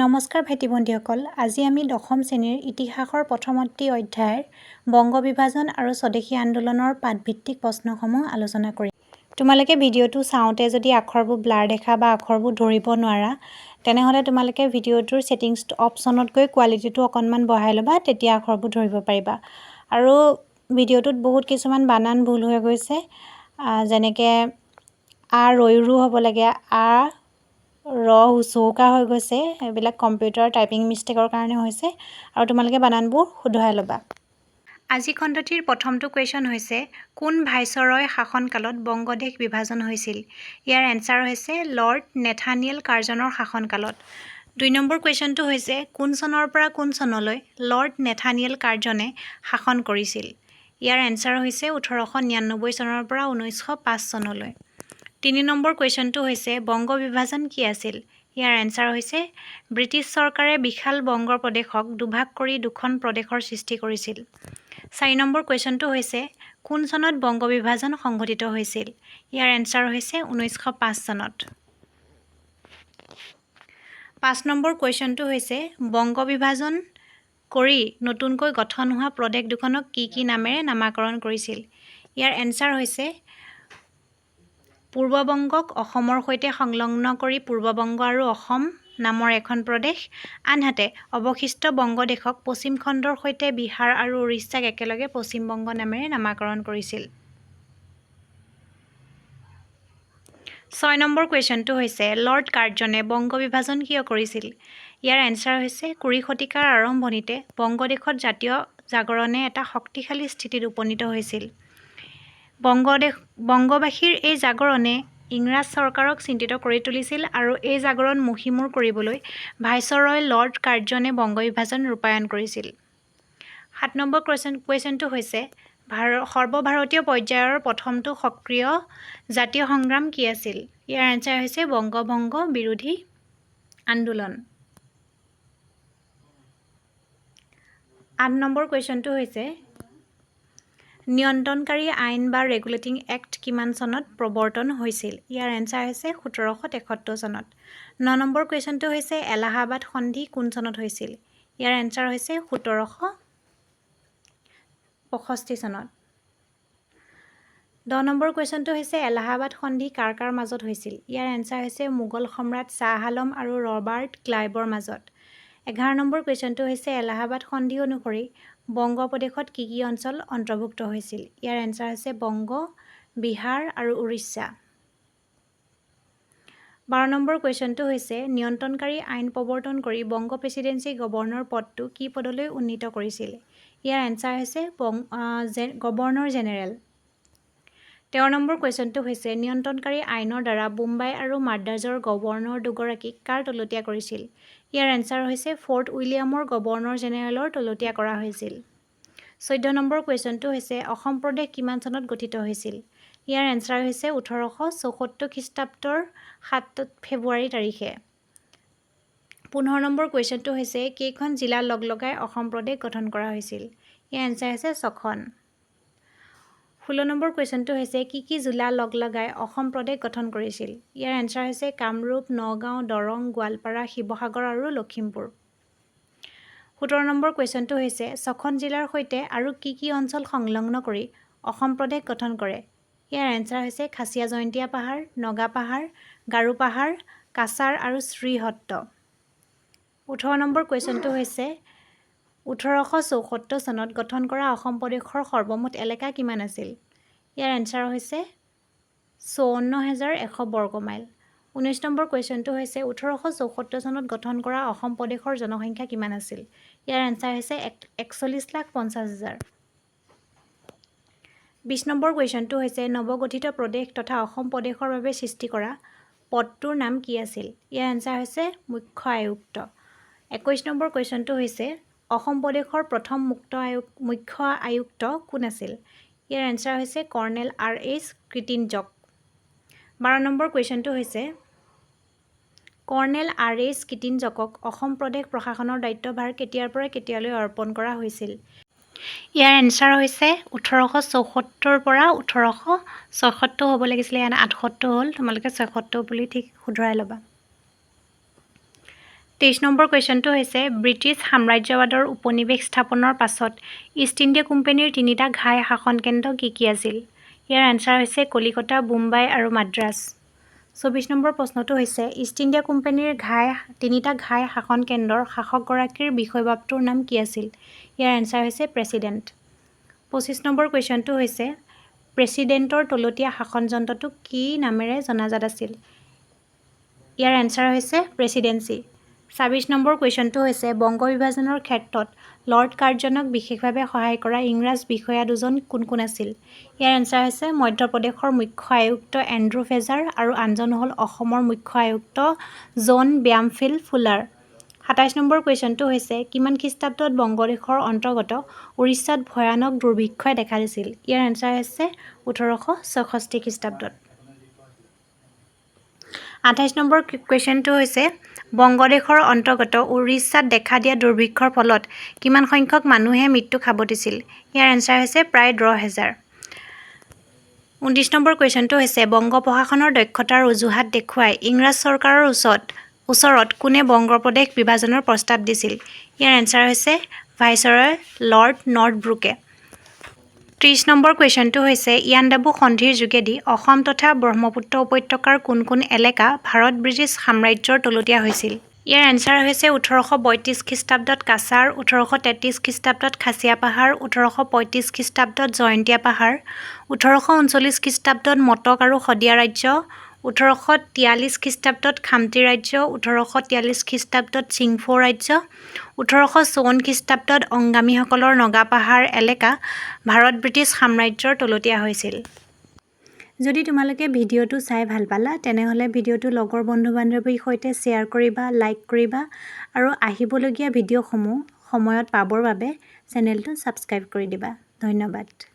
নমস্কাৰ ভাইটি ভণ্টিসকল আজি আমি দশম শ্ৰেণীৰ ইতিহাসৰ প্ৰথমটি অধ্যায়ৰ বংগ বিভাজন আৰু স্বদেশী আন্দোলনৰ পাঠভিত্তিক প্ৰশ্নসমূহ আলোচনা কৰিম। তোমালোকে ভিডিঅ'টো চাওঁতে যদি আখৰবোৰ ব্লাৰ দেখা বা আখৰবোৰ ধৰিব নোৱাৰা তেনেহ'লে তোমালোকে ভিডিঅ'টোৰ ছেটিংছ অপশ্যনত গৈ কোৱালিটিটো অকণমান বঢ়াই ল'বা তেতিয়া আখৰবোৰ ধৰিব পাৰিবা। আৰু ভিডিঅ'টোত বহুত কিছুমান বানান ভুল হৈ গৈছে। যেনেকৈ আ ৰৈৰু হ'ব লাগে আ ৰ চৌকা হৈ গৈছে এইবিলাক কম্পিউটাৰ টাইপিং মিষ্টেকৰ কাৰণে হৈছে আৰু তোমালোকে বানানবোৰ শুধৰাই ল'বা। আজি খণ্ডটিৰ প্ৰথমটো কুৱেশ্যন হৈছে কোন ভাইচৰয় শাসনকালত বংগদেশ বিভাজন হৈছিল? ইয়াৰ এনচাৰ হৈছে লৰ্ড নেথানিয়েল কাৰ্জনৰ শাসনকালত। দুই নম্বৰ কুৱেশ্যনটো হৈছে কোন চনৰ পৰা কোন চনলৈ লৰ্ড নেথানিয়েল কাৰ্জনে শাসন কৰিছিল? ইয়াৰ এনচাৰ হৈছে ওঠৰশ নিৰান্নব্বৈ চনৰ পৰা ঊনৈছশ পাঁচ চনলৈ। তিনি নম্বৰ কুৱেশ্যনটো হৈছে বংগ বিভাজন কি আছিল? ইয়াৰ এনচাৰ হৈছে ব্ৰিটিছ চৰকাৰে বিশাল বংগ প্ৰদেশক দুভাগ কৰি দুখন প্ৰদেশৰ সৃষ্টি কৰিছিল। চাৰি নম্বৰ কুৱেশ্যনটো হৈছে কোন চনত বংগ বিভাজন সংঘটিত হৈছিল? ইয়াৰ এনচাৰ হৈছে ঊনৈছশ পাঁচ চনত। পাঁচ নম্বৰ কুৱেশ্যনটো হৈছে বংগ বিভাজন কৰি নতুনকৈ গঠন হোৱা প্ৰদেশ দুখনক কি কি নামেৰে নামাকৰণ কৰিছিল? ইয়াৰ এনচাৰ হৈছে পূৰ্ববংগক অসমৰ সৈতে সংলগ্ন কৰি পূৰ্ববংগ আৰু অসম নামৰ এখন প্ৰদেশ আনহাতে অৱশিষ্ট বংগদেশক পশ্চিম খণ্ডৰ সৈতে বিহাৰ আৰু উৰিষ্যাক একেলগে পশ্চিমবংগ নামেৰে নামাকৰণ কৰিছিল। ছয় নম্বৰ কুৱেশ্যনটো হৈছে লৰ্ড কাৰ্জনে বংগ বিভাজন কিয় কৰিছিল? ইয়াৰ এনচাৰ হৈছে কুৰি শতিকাৰ আৰম্ভণিতে বংগদেশত জাতীয় জাগৰণে এটা শক্তিশালী স্থিতিত উপনীত হৈছিল। বংগদেশ বংগবাসীৰ এই জাগৰণে ইংৰাজ চৰকাৰক চিন্তিত কৰি তুলিছিল আৰু এই জাগৰণ মষিমূৰ কৰিবলৈ ভাইচৰয় লৰ্ড কাৰ্জনে বংগ বিভাজন ৰূপায়ণ কৰিছিল। সাত নম্বৰ কুৱেশ্যন কুৱেশ্যনটো হৈছে ভাৰ সৰ্বভাৰতীয় পৰ্যায়ৰ প্ৰথমটো সক্ৰিয় জাতীয় সংগ্ৰাম কি আছিল? ইয়াৰ এনচাৰ হৈছে বংগভংগ বিৰোধী আন্দোলন। আঠ নম্বৰ কুৱেশ্যনটো হৈছে নিয়ন্ত্ৰণকাৰী আইন বা ৰেগুলেটিং এক্ট কিমান চনত প্ৰৱৰ্তন হৈছিল? ইয়াৰ এনচাৰ হৈছে সোতৰশ তেসত্তৰ চনত। ন নম্বৰ কুৱেশ্যনটো হৈছে এলাহাবাদ সন্ধি কোন চনত হৈছিল? ইয়াৰ এনচাৰ হৈছে সোতৰশ পঁষষ্ঠি চনত। দহ নম্বৰ কুৱেশ্যনটো হৈছে এলাহাবাদ সন্ধি কাৰ কাৰ মাজত হৈছিল? ইয়াৰ এনচাৰ হৈছে মোগল সম্ৰাট শ্বাহ আলম আৰু ৰবাৰ্ট ক্লাইভৰ মাজত। এঘাৰ নম্বৰ কুৱেশ্যনটো হৈছে এলাহাবাদ সন্ধি অনুসৰি বংগ প্ৰদেশত কি কি অঞ্চল অন্তৰ্ভুক্ত হৈছিল? ইয়াৰ এনচাৰ হৈছে বংগ বিহাৰ আৰু উৰিষ্যা। বাৰ নম্বৰ কুৱেশ্যনটো হৈছে নিয়ন্ত্ৰণকাৰী আইন প্ৰৱৰ্তন কৰি বংগ প্ৰেচিডেঞ্চি গভৰ্ণৰ পদটো কি পদলৈ উন্নীত কৰিছিল? ইয়াৰ এনচাৰ হৈছে বং গভৰ্ণৰ জেনেৰেল। তেৰ নম্বৰ কুৱেশ্যনটো হৈছে নিয়ন্ত্ৰণকাৰী আইনৰ দ্বাৰা বোম্বাই আৰু মাদ্ৰাজৰ গভৰ্ণৰ দুগৰাকীক কাৰ তলতীয়া কৰিছিল? ইয়াৰ এনচাৰ হৈছে ফৰ্ট উইলিয়ামৰ গভৰ্ণৰ জেনেৰেলৰ তলতীয়া কৰা হৈছিল। চৈধ্য নম্বৰ কুৱেশ্যনটো হৈছে অসম প্ৰদেশ কিমান চনত গঠিত হৈছিল? ইয়াৰ এনচাৰ হৈছে ওঠৰশ চৌসত্তৰ খ্ৰীষ্টাব্দৰ সাত ফেব্ৰুৱাৰী তাৰিখে। পোন্ধৰ নম্বৰ কুৱেশ্যনটো হৈছে কেইখন জিলা লগ লগাই অসম প্ৰদেশ গঠন কৰা হৈছিল? ইয়াৰ এনচাৰ হৈছে ছখন। ষোল্ল নম্বৰ কুৱেশ্যনটো হৈছে কি কি জিলা লগ লগাই অসম প্ৰদেশ গঠন কৰিছিল? ইয়াৰ এনচাৰ হৈছে কামৰূপ নগাঁও দৰং গোৱালপাৰা শিৱসাগৰ আৰু লখিমপুৰ। সোতৰ নম্বৰ কুৱেশ্যনটো হৈছে ছখন জিলাৰ সৈতে আৰু কি কি অঞ্চল সংলগ্ন কৰি অসম প্ৰদেশ গঠন কৰে? ইয়াৰ এনচাৰ হৈছে খাচীয়া জয়ন্তীয়া পাহাৰ নগা পাহাৰ গাৰো পাহাৰ কাছাৰ আৰু শ্ৰীহট্ট। ওঠৰ নম্বৰ কুৱেশ্যনটো হৈছে ওঠৰশ চৌসত্তৰ চনত গঠন কৰা অসম প্ৰদেশৰ সৰ্বমুঠ এলেকা কিমান আছিল? ইয়াৰ এনচাৰ হৈছে চৌৱন্ন হেজাৰ এশ বৰ্গ মাইল। ঊনৈছ নম্বৰ কুৱেশ্যনটো হৈছে ওঠৰশ চৌসত্তৰ চনত গঠন কৰা অসম প্ৰদেশৰ জনসংখ্যা কিমান আছিল? ইয়াৰ এনচাৰ হৈছে এক একচল্লিছ লাখ পঞ্চাছ হাজাৰ। বিছ নম্বৰ কুৱেশ্যনটো হৈছে নৱগঠিত প্ৰদেশ তথা অসম প্ৰদেশৰ বাবে সৃষ্টি কৰা পদটোৰ নাম কি আছিল? ইয়াৰ এনচাৰ হৈছে মুখ্য আয়ুক্ত। একৈছ নম্বৰ কুৱেশ্যনটো হৈছে অসম প্ৰদেশৰ প্ৰথম মুক্ত আয়ুক মুখ্য আয়ুক্ত কোন আছিল? ইয়াৰ এনচাৰ হৈছে কৰ্ণেল আৰ এইচ কৃটিনজক বাৰ নম্বৰ কুৱেশ্যনটো হৈছে কৰ্ণেল আৰ এইচ কৃটিনজকক অসম প্ৰদেশ প্ৰশাসনৰ দায়িত্বভাৰ কেতিয়াৰ পৰা কেতিয়ালৈ অৰ্পণ কৰা হৈছিল? ইয়াৰ এনচাৰ হৈছে ওঠৰশ চৌসত্তৰ পৰা ওঠৰশ ছয়সত্তৰ হ'ব লাগিছিলে ইয়াত আঠসত্তৰ হ'ল তোমালোকে ছয়সত্তৰ বুলি ঠিক শুধৰাই ল'বা। তেইছ নম্বৰ কুৱেশ্যনটো হৈছে ব্ৰিটিছ সাম্ৰাজ্যবাদৰ উপনিৱেশ স্থাপনৰ পাছত ইষ্ট ইণ্ডিয়া কোম্পানীৰ তিনিটা ঘাই শাসন কেন্দ্ৰ কি কি আছিল? ইয়াৰ এনচাৰ হৈছে কলিকতা বোম্বাই আৰু মাদ্ৰাজ চৌবিছ নম্বৰ প্ৰশ্নটো হৈছে ইষ্ট ইণ্ডিয়া কোম্পানীৰ ঘাই তিনিটা ঘাই শাসন কেন্দ্ৰৰ শাসকগৰাকীৰ বিষয়ববটোৰ নাম কি আছিল? ইয়াৰ এনচাৰ হৈছে প্ৰেছিডেণ্ট পঁচিছ নম্বৰ কুৱেশ্যনটো হৈছে প্ৰেছিডেণ্টৰ তলতীয়া শাসন যন্ত্ৰটো কি নামেৰে জনাজাত আছিল? ইয়াৰ এনচাৰ হৈছে প্ৰেছিডেঞ্চি ছাব্বিছ নম্বৰ কুৱেশ্যনটো হৈছে বংগ বিভাজনৰ ক্ষেত্ৰত লৰ্ড কাৰ্জনক বিশেষভাৱে সহায় কৰা ইংৰাজ বিষয়া দুজন কোন কোন আছিল? ইয়াৰ এনচাৰ হৈছে মধ্যপ্ৰদেশৰ মুখ্য আয়ুক্ত এণ্ড্ৰু ফেজাৰ আৰু আনজন হ'ল অসমৰ মুখ্য আয়ুক্ত জন ব্যামফিল্ড ফুলাৰ। সাতাইছ নম্বৰ কুৱেশ্যনটো হৈছে কিমান খ্ৰীষ্টাব্দত বংগদেশৰ অন্তৰ্গত উৰিষ্যাত ভয়ানক দুৰ্ভিক্ষই দেখা দিছিল? ইয়াৰ এনচাৰ হৈছে ওঠৰশ ছয়ষষ্ঠি খ্ৰীষ্টাব্দত। আঠাইছ নম্বৰ কুৱেশ্যনটো হৈছে বংগদেশৰ অন্তৰ্গত উৰিষ্যাত দেখা দিয়া দুৰ্ভিক্ষৰ ফলত কিমান সংখ্যক মানুহে মৃত্যুক সাৱটিছিল ইয়াৰ এনচাৰ হৈছে প্ৰায় দহ হেজাৰ। ঊনত্ৰিছ নম্বৰ কুৱেশ্যনটো হৈছে বংগ প্ৰশাসনৰ দক্ষতাৰ অজুহাত দেখুৱাই ইংৰাজ চৰকাৰৰ ওচৰত ওচৰত কোনে বংগ প্ৰদেশ বিভাজনৰ প্ৰস্তাৱ দিছিল? ইয়াৰ এনচাৰ হৈছে ভাইচৰয় লৰ্ড নৰ্থব্ৰুকে। ত্ৰিছ নম্বৰ কুৱেশ্যনটো হৈছে ইয়াণ্ডাবু সন্ধিৰ যোগেদি অসম তথা ব্ৰহ্মপুত্ৰ উপত্যকাৰ কোন কোন এলেকা ভাৰত ব্ৰিটিছ সাম্ৰাজ্যৰ তলতীয়া হৈছিল? ইয়াৰ এনচাৰ হৈছে ওঠৰশ বত্ৰিছ খ্ৰীষ্টাব্দত কাছাৰ ওঠৰশ তেত্ৰিছ খ্ৰীষ্টাব্দত খাচীয়া পাহাৰ ওঠৰশ পঁয়ত্ৰিছ খ্ৰীষ্টাব্দত জয়ন্তীয়া পাহাৰ ওঠৰশ ঊনচল্লিছ খ্ৰীষ্টাব্দত মটক আৰু শদিয়া ৰাজ্য ওঠৰশ তিয়াল্লিছ খ্ৰীষ্টাব্দত খামতি ৰাজ্য ওঠৰশ তিয়াল্লিছ খ্ৰীষ্টাব্দত চিংফৌ ৰাজ্য ওঠৰশ চৌৱন্ন খ্ৰীষ্টাব্দত অংগামীসকলৰ নগাপাহাৰ এলেকা ভাৰত ব্ৰিটিছ সাম্ৰাজ্যৰ তলতীয়া হৈছিল। যদি তোমালোকে ভিডিঅ'টো চাই ভাল পালা তেনেহ'লে ভিডিঅ'টো লগৰ বন্ধু বান্ধৱীৰ সৈতে শ্বেয়াৰ কৰিবা লাইক কৰিবা আৰু আহিবলগীয়া ভিডিঅ'সমূহ সময়ত পাবৰ বাবে চেনেলটো ছাবস্ক্ৰাইব কৰি দিবা। ধন্যবাদ।